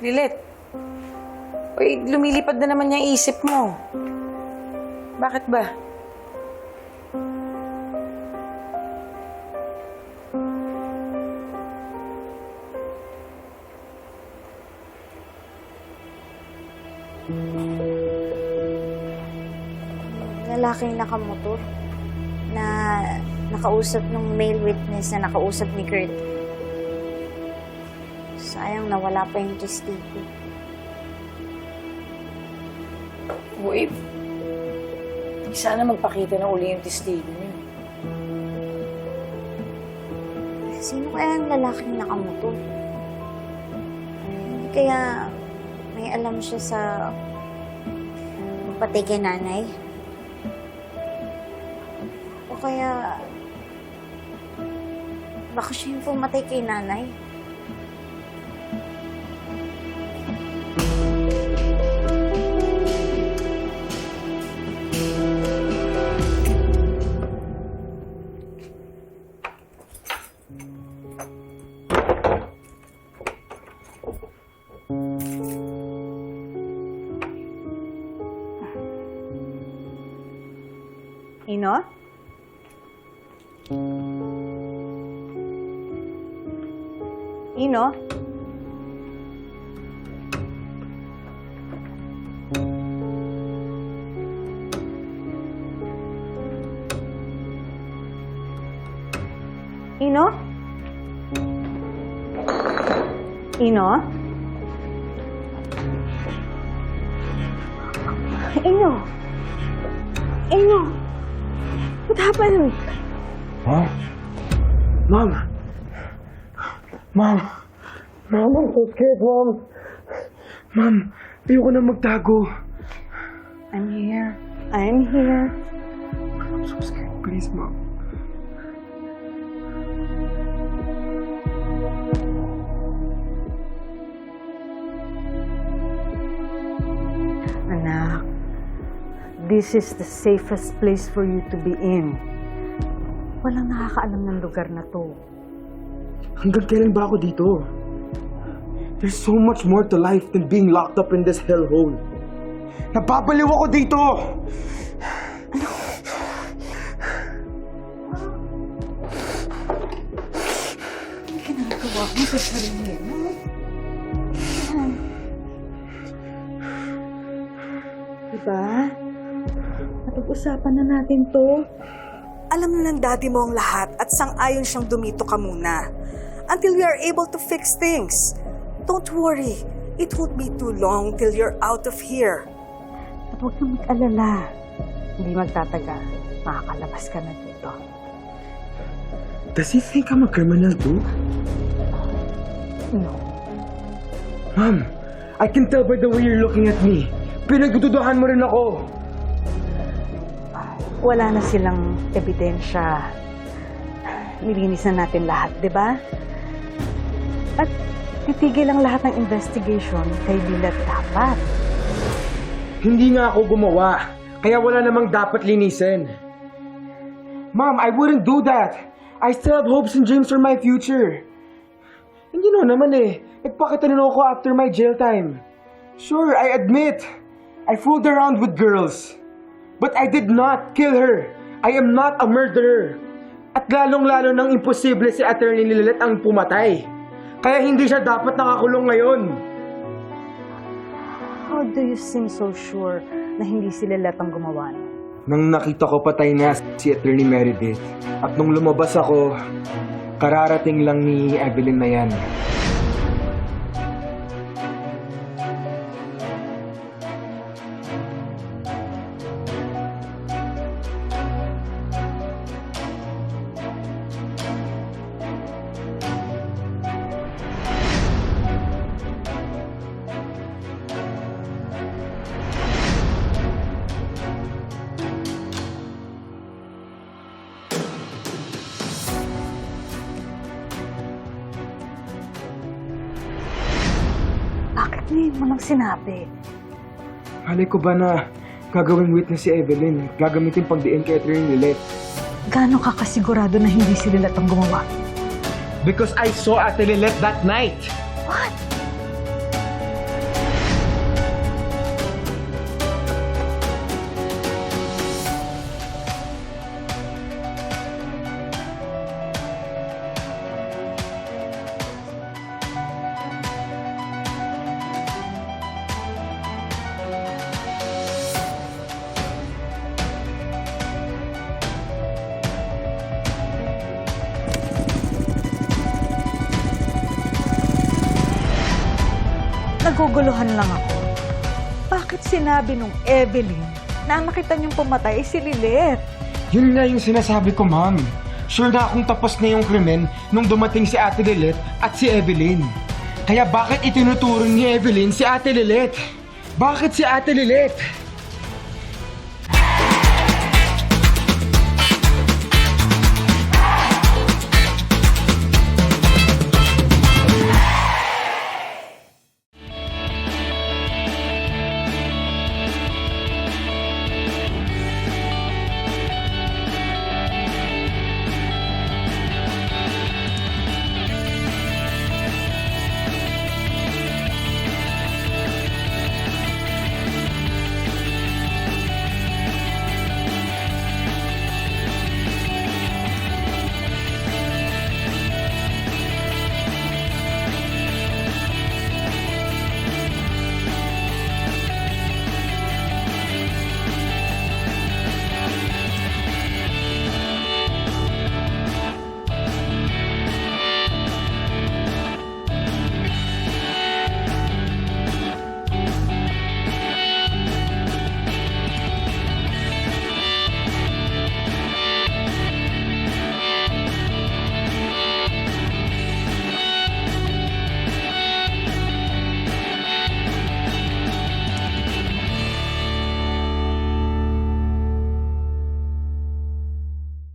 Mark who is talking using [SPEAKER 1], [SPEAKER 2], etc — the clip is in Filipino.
[SPEAKER 1] Lilit. Uy, lumilipad na naman yung isip mo. Bakit ba?
[SPEAKER 2] lalaking nakamotor na nakausap nung male witness na nakausap ni Kurt. Sayang nawala pa yung testigo.
[SPEAKER 1] Uy, sana magpakita na uli yung testigo niyo.
[SPEAKER 2] Sino kaya ang lalaking nakamotor? Hindi kaya may alam siya sa patay kay nanay? O kaya baka siya yung pumatay kay nanay?
[SPEAKER 3] Ino? Ino? Ino? Ino? Ino? Ino? What happened?
[SPEAKER 4] Mom? Mom? Mom? Mom, I'm so scared, Mom. Mom, ayoko na magtago.
[SPEAKER 3] I'm here. I'm here.
[SPEAKER 4] I'm so scared. Please, Mom.
[SPEAKER 3] This is the safest place for you to be in. Walang nakakaalam ng lugar na to.
[SPEAKER 4] Hanggang kailan ba ako dito? There's so much more to life than being locked up in this hellhole. Napapaliw ako dito!
[SPEAKER 3] Ginagawa mo sa sarili mo. Diba? Napag-usapan na natin to.
[SPEAKER 5] Alam na ng daddy mo ang lahat at sang-ayon siyang dumito ka muna. Until we are able to fix things. Don't worry. It won't be too long till you're out of here.
[SPEAKER 3] At huwag kang mag-alala. Hindi magtatagal. Makakalabas ka na dito.
[SPEAKER 4] Does he think I'm a criminal too?
[SPEAKER 3] No.
[SPEAKER 4] Mom, I can tell by the way you're looking at me. Pinagdududahan mo rin ako.
[SPEAKER 3] Wala na silang ebidensya. Nilinis na natin lahat, di ba? At titigil ang lahat ng investigation kay Lilat dapat.
[SPEAKER 4] Hindi nga ako gumawa. Kaya wala namang dapat linisin. Mom, I wouldn't do that. I still have hopes and dreams for my future. Hindi no naman eh. Nagpakitanong ako after my jail time. Sure, I admit. I fooled around with girls. But I did not kill her. I am not a murderer. At lalong-lalo nang imposible si Attorney Lilet ang pumatay. Kaya hindi siya dapat nakakulong ngayon.
[SPEAKER 3] How do you seem so sure na hindi si Lilat ang gumawa nun?
[SPEAKER 4] Nang nakita ko patay na si Attorney Meredith at nung lumabas ako, kararating lang ni Evelyn na yan.
[SPEAKER 3] Ngayon mo nang sinabi?
[SPEAKER 4] Malay ko ba na gagawing witness si Evelyn? Gagamitin pang diin kay Attorney Lilet?
[SPEAKER 3] Gaano ka kasigurado na hindi si Lilat ang gumawa?
[SPEAKER 4] Because I saw Ate Lilet that night!
[SPEAKER 3] What? Naguguluhan lang ako. Bakit sinabi nung Evelyn na nakita niyong pumatay ay si Lilith?
[SPEAKER 4] Yun nga yung sinasabi ko, ma'am. Sure na akong tapos na yung krimen nung dumating si Ate Lilith at si Evelyn. Kaya bakit itinuturo ni Evelyn si Ate Lilith? Bakit si Ate Lilith?